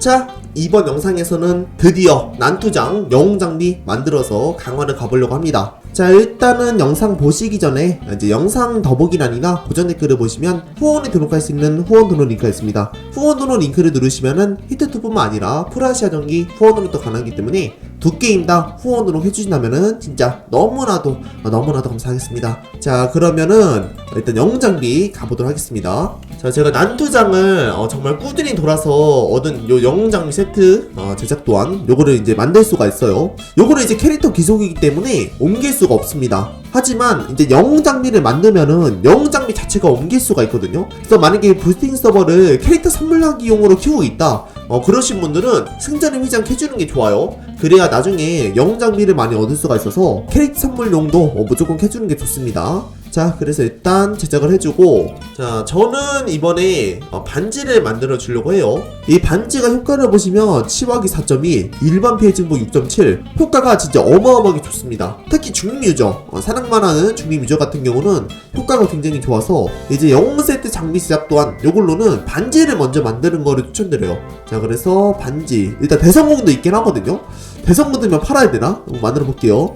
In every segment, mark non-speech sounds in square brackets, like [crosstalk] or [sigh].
자, 이번 영상에서는 드디어 난투장 영웅 장비 만들어서 강화를 가보려고 합니다. 자, 일단은 영상 보시기 전에 이제 영상 더보기란이나 고정 댓글을 보시면 후원에 등록할 수 있는 후원 등록 링크가 있습니다. 후원 등록 링크를 누르시면은 히트2뿐만 아니라 프라시아 전기 후원으로 또 가능하기 때문에 두 게임 다 후원 등록 해주신다면은 진짜 너무나도 너무나도 감사하겠습니다. 자, 그러면은 일단 영웅 장비 가보도록 하겠습니다. 자, 제가 난투장을 어, 정말 꾸준히 돌아서 얻은 요 영웅 장비 세트 어, 제작 또한 요거를 이제 만들 수가 있어요. 요거는 이제 캐릭터 기속이기 때문에 옮길 수가 없습니다. 하지만 이제 영웅 장비를 만들면은 영웅 장비 자체가 옮길 수가 있거든요. 그래서 만약에 부스팅 서버를 캐릭터 선물하기용으로 키우고 있다. 어, 그러신 분들은 승자는 휘장 해주는 게 좋아요. 그래야 나중에 영웅 장비를 많이 얻을 수가 있어서 캐릭터 선물용도 어, 무조건 해주는 게 좋습니다. 자, 그래서 일단 제작을 해주고, 자, 저는 이번에 어, 반지를 만들어 주려고 해요. 이 반지가 효과를 보시면 치화기 4.2, 일반 피해 증폭 6.7, 효과가 진짜 어마어마하게 좋습니다. 특히 중립유저, 어, 사랑만 하는 중립유저 같은 경우는 효과가 굉장히 좋아서 이제 영웅 세트 장비 제작 또한 요걸로는 반지를 먼저 만드는 거를 추천드려요. 자, 그래서 반지, 일단 대성공도 있긴 하거든요. 대성공 들면 팔아야 되나? 한번 만들어 볼게요.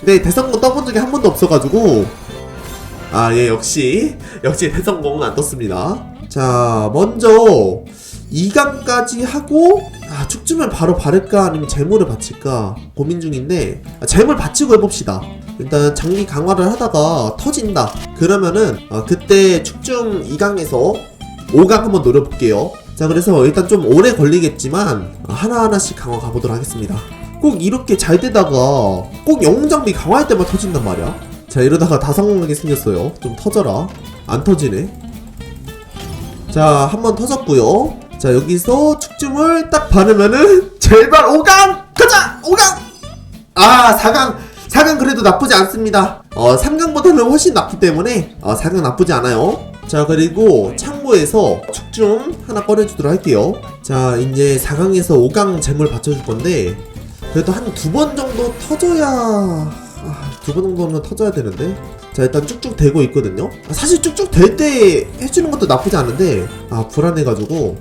근데 대성공 떠본 적이 한 번도 없어가지고 아, 예, 역시, 역시 대성공은 안 떴습니다. 자, 먼저, 2강까지 하고, 아, 축주면 바로 바를까, 아니면 재물을 바칠까, 고민 중인데, 아, 재물 바치고 해봅시다. 일단, 장기 강화를 하다가 터진다. 그러면은, 아, 그때 축중 2강에서 5강 한번 노려볼게요. 자, 그래서 일단 좀 오래 걸리겠지만, 아, 하나하나씩 강화 가보도록 하겠습니다. 꼭 이렇게 잘 되다가, 꼭 영웅장비 강화할 때만 터진단 말이야. 자 이러다가 다 성공하게 생겼어요. 좀 터져라. 안 터지네. 자 한 번 터졌고요. 자 여기서 축중을 딱 바르면은 [laughs] 제발 5강! 가자! 5강! 아 4강! 4강 그래도 나쁘지 않습니다. 어 3강보다는 훨씬 낫기 때문에 어 4강 나쁘지 않아요. 자 그리고 창고에서 축중 하나 꺼내주도록 할게요. 자 이제 4강에서 5강 재물 받쳐줄 건데 그래도 한 두 번 정도 터져야 아, 두 번 정도는 터져야 되는데? 자 일단 쭉쭉 되고 있거든요. 아, 사실 쭉쭉 될 때 해주는 것도 나쁘지 않은데 아 불안해가지고.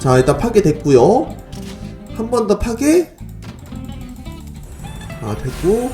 자 일단 파괴 됐고요. 한 번 더 파괴. 아 됐고.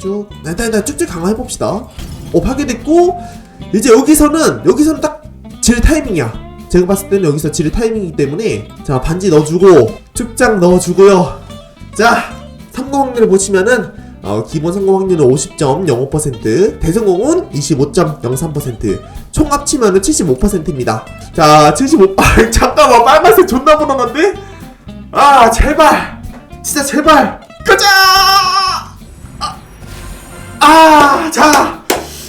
쭉. 일단 일단 쭉쭉 강화해봅시다. 어 파괴됐고. 이제 여기서는 여기서는 딱 질 타이밍이야. 제가 봤을 때는 여기서 질 타이밍이기 때문에 자 반지 넣어주고 축장 넣어주고요. 자 성공 확률을 보시면은 어, 기본 성공 확률은 50.05%, 대성공은 25.03%, 총 합치면은 75%입니다. 자, 75, [laughs] 아, 잠깐만, 빨간색 존나 불안한데? 아, 제발! 진짜 제발! 가자! 아, 아, 자!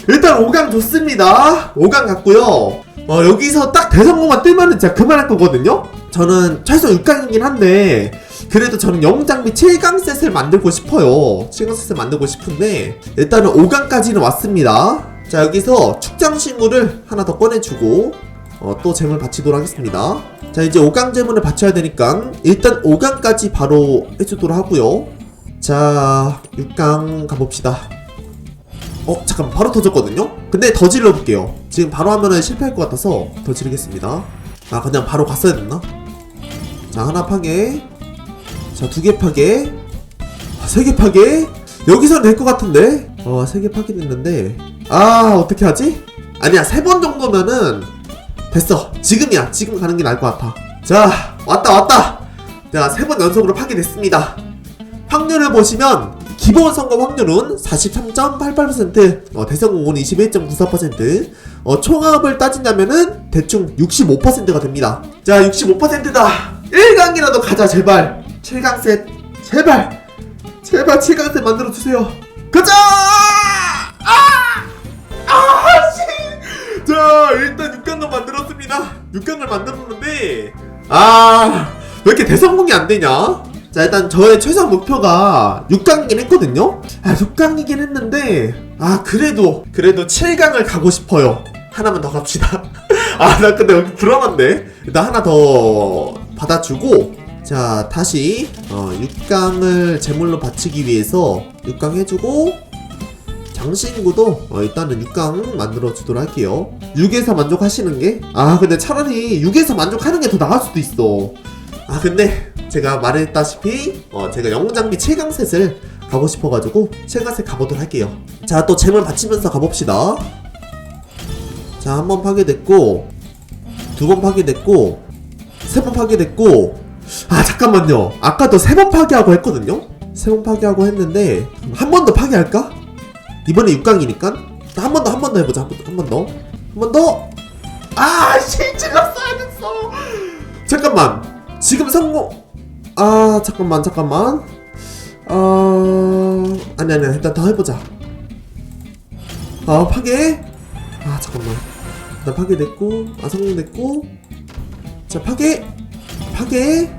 일단 5강 좋습니다. 5강 갔고요. 어, 여기서 딱 대성공만 뜨면은 진짜 그만할 거거든요? 저는 최소 6강이긴 한데, 그래도 저는 영장비 7강 셋을 만들고 싶어요. 7강 셋을 만들고 싶은데 일단은 5강까지는 왔습니다. 자 여기서 축장 신구를 하나 더 꺼내주고 어, 또 재물 바치도록 하겠습니다. 자 이제 5강 재물을 바쳐야 되니까 일단 5강까지 바로 해주도록 하고요. 자 6강 가봅시다. 어 잠깐 바로 터졌거든요? 근데 더 질러볼게요. 지금 바로 하면은 실패할 것 같아서 더 지르겠습니다. 아 그냥 바로 갔어야 됐나? 자 하나 파괴 자, 두 개 파괴. 아, 세개 파괴. 여기서는 될것 같은데? 어, 세 개 파괴됐는데. 아, 어떻게 하지? 아니야, 세 번 정도면은 됐어. 지금이야. 지금 가는 게 나을 것 같아. 자, 왔다, 왔다. 자, 세 번 연속으로 파괴됐습니다. 확률을 보시면 기본 성공 확률은 43.88%, 어, 대성공은 21.94%, 어, 총합을 따진다면은 대충 65%가 됩니다. 자, 65%다. 1강이라도 가자, 제발. 7강 셋 제발 제발 7강 셋 만들어 주세요. 가자! 아! 아! 씨! 자, 일단 6강을 만들었습니다. 6강을 만들었는데 아, 왜 이렇게 대성공이 안 되냐? 자, 일단 저의 최종 목표가 6강이긴 했거든요. 아, 6강이긴 했는데 아, 그래도 그래도 7강을 가고 싶어요. 하나만 더 갑시다. [laughs] 아, 나 근데 여기 불안한데. 일단 하나 더 받아주고 자 다시 어, 6강을 제물로 바치기 위해서 6강 해주고 장신구도 어, 일단은 6강 만들어 주도록 할게요. 6에서 만족하시는 게? 아 근데 차라리 6에서 만족하는 게 더 나을 수도 있어. 아 근데 제가 말했다시피 어, 제가 영장비 7강셋을 가고 싶어가지고 7강셋 가보도록 할게요. 자 또 재물 받치면서 가봅시다. 자 한 번 파괴됐고 두 번 파괴됐고 세 번 파괴됐고 아 잠깐만요. 아까도 세 번 파괴하고 했거든요? 세 번 파괴하고 했는데 한 번 더 파괴할까? 이번에 6강이니까? 한 번 더 한 번 더 해보자. 한 번 더. 한 번 더? 아 실질렀어야 됐어. 잠깐만. 지금 성공. 아 잠깐만 잠깐만. 아 아니 아니 일단 더 해보자. 아 파괴? 아 잠깐만. 일단 파괴됐고 아 성공됐고. 자 파괴. 파괴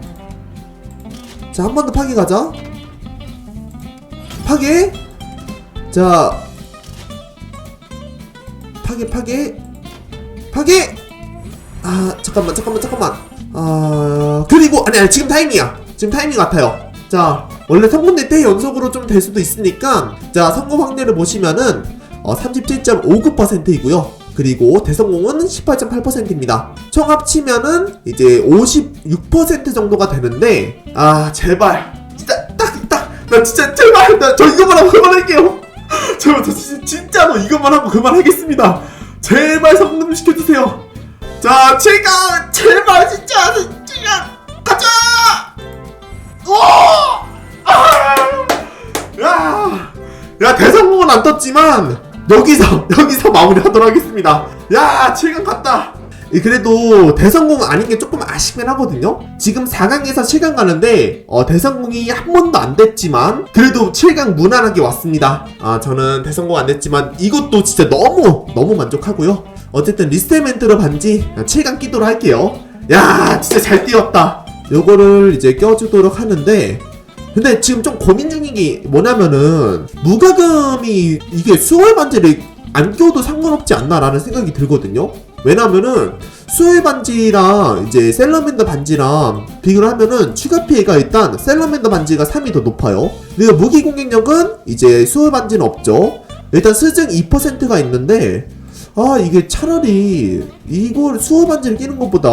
자 한 번 더 파괴 가자. 파괴 자. 파괴 파괴 파괴 아 잠깐만 잠깐만 잠깐만. 아 그리고 아니 아니 지금 타이밍이야. 지금 타이밍 같아요. 자 원래 성공될 때 연속으로 좀 될 수도 있으니까 자 성공 확률을 보시면은 어, 37.59%이고요 그리고 대성공은 18.8%입니다. 총 합치면은 이제 56% 정도가 되는데 아 제발. 진짜 딱딱나 진짜 제발. 나 저 이것만 하고 그만할게요. [laughs] 제발 저 진짜, 진짜로 이것만 하고 그만하겠습니다. 제발 성공 좀 시켜 주세요. 자, 제가 제발 진짜 진짜. 가자. 오! 아! 야, 야 대성공은 안 떴지만 여기서 [laughs] 여기서 마무리하도록 하겠습니다. 야, 7강 갔다. 이 그래도 대성공 아닌 게 조금 아쉽긴 하거든요. 지금 4강에서 7강 가는데 어, 대성공이 한 번도 안 됐지만 그래도 7강 무난하게 왔습니다. 아 저는 대성공 안 됐지만 이것도 진짜 너무 너무 만족하고요. 어쨌든 리스테멘트로 반지 7강 끼도록 할게요. 야 진짜 잘 뛰었다. 요거를 이제 껴주도록 하는데 근데 지금 좀 고민 중인 게 뭐냐면은 무가금이 이게 수월 반지를 안 껴도 상관없지 않나라는 생각이 들거든요. 왜냐면은 수월 반지랑 이제 셀러맨더 반지랑 비교를 하면은 추가 피해가 일단 셀러맨더 반지가 3이 더 높아요. 그리고 무기 공격력은 이제 수월 반지는 없죠. 일단 스증 2%가 있는데 아 이게 차라리 이걸 수월 반지를 끼는 것보다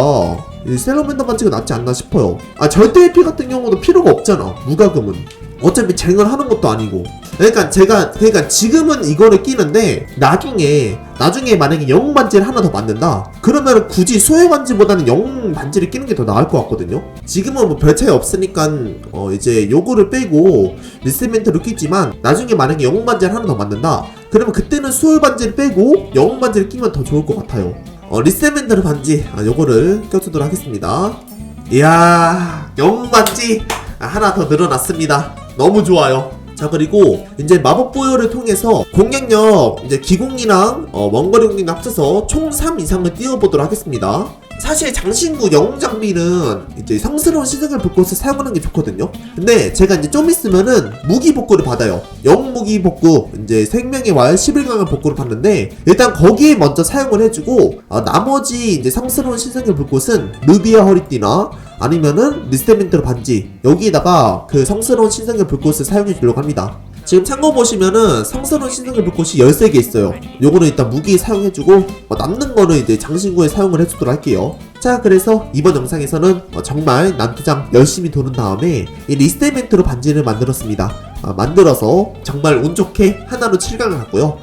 이 셀러맨더 반지가 낫지 않나 싶어요. 아 절대 AP 같은 경우도 필요가 없잖아. 무가금은. 어차피 쟁을 하는 것도 아니고. 그러니까 제가 그러니까 지금은 이거를 끼는데 나중에 나중에 만약에 영웅 반지를 하나 더 만든다. 그러면 굳이 소외 반지보다는 영웅 반지를 끼는 게 더 나을 것 같거든요. 지금은 뭐 별 차이 없으니까 어 이제 요거를 빼고 리스멘트로 끼지만 나중에 만약에 영웅 반지를 하나 더 만든다. 그러면 그때는 수월 반지를 빼고 영웅 반지를 끼면 더 좋을 것 같아요. 어 리세멘더르 반지 아 요거를 껴주도록 하겠습니다. 이야 영웅 반지 아, 하나 더 늘어났습니다. 너무 좋아요. 자 그리고 이제 마법 보혈을 통해서 공격력 이제 기공이랑 어, 원거리 공격력 합쳐서 총 3 이상을 띄워보도록 하겠습니다. 사실 장신구 영웅 장비는 이제 성스러운 시즌을 복구해서 사용하는 게 좋거든요. 근데 제가 이제 좀 있으면은 무기 복구를 받아요. 영웅 무기 복구 이제 생명의 왈 11강을 복구를 받는데 일단 거기에 먼저 사용을 해주고 어, 나머지 이제 성스러운 신성의 불꽃은 루비아 허리띠나 아니면은 리스테멘트로 반지 여기에다가 그 성스러운 신성의 불꽃을 사용해 주려고 합니다. 지금 참고 보시면은 성스러운 신성의 불꽃이 13개 있어요. 요거는 일단 무기에 사용해주고 어, 남는 거는 이제 장신구에 사용을 해주도록 할게요. 자 그래서 이번 영상에서는 어, 정말 난투장 열심히 도는 다음에 이 리스테멘트로 반지를 만들었습니다. 아, 만들어서 정말 운 좋게 하나로 7강을 갔고요.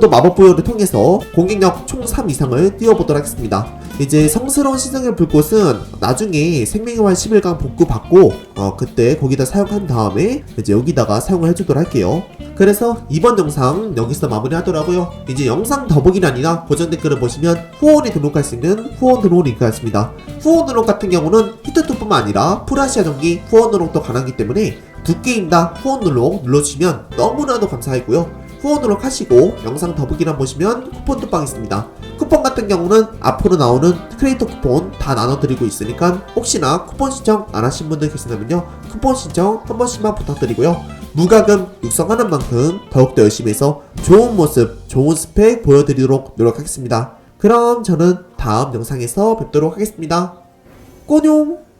또 마법 보혈을 통해서 공격력 총 3 이상을 띄워보도록 하겠습니다. 이제 성스러운 시성의 불꽃은 나중에 생명의 활 11강 복구 받고 어 그때 거기다 사용한 다음에 이제 여기다가 사용을 해주도록 할게요. 그래서 이번 영상 여기서 마무리하더라고요. 이제 영상 더보기란이나 고정 댓글을 보시면 후원에 등록할 수 있는 후원 등록 링크가 있습니다. 후원 등록 같은 경우는 히트투뿐만 아니라 프라시아 전기 후원 등록도 가능하기 때문에 두 게임 다 후원 등록 눌러주시면 너무나도 감사하고요. 후원 등록하시고 영상 더보기란 보시면 쿠폰 톡방 있습니다. 쿠폰 같은 경우는 앞으로 나오는 크리에이터 쿠폰 다 나눠드리고 있으니까 혹시나 쿠폰 신청 안 하신 분들 계시다면요. 쿠폰 신청 한 번씩만 부탁드리고요. 무가금 육성하는 만큼 더욱더 열심히 해서 좋은 모습 좋은 스펙 보여드리도록 노력하겠습니다. 그럼 저는 다음 영상에서 뵙도록 하겠습니다. 꼬뇽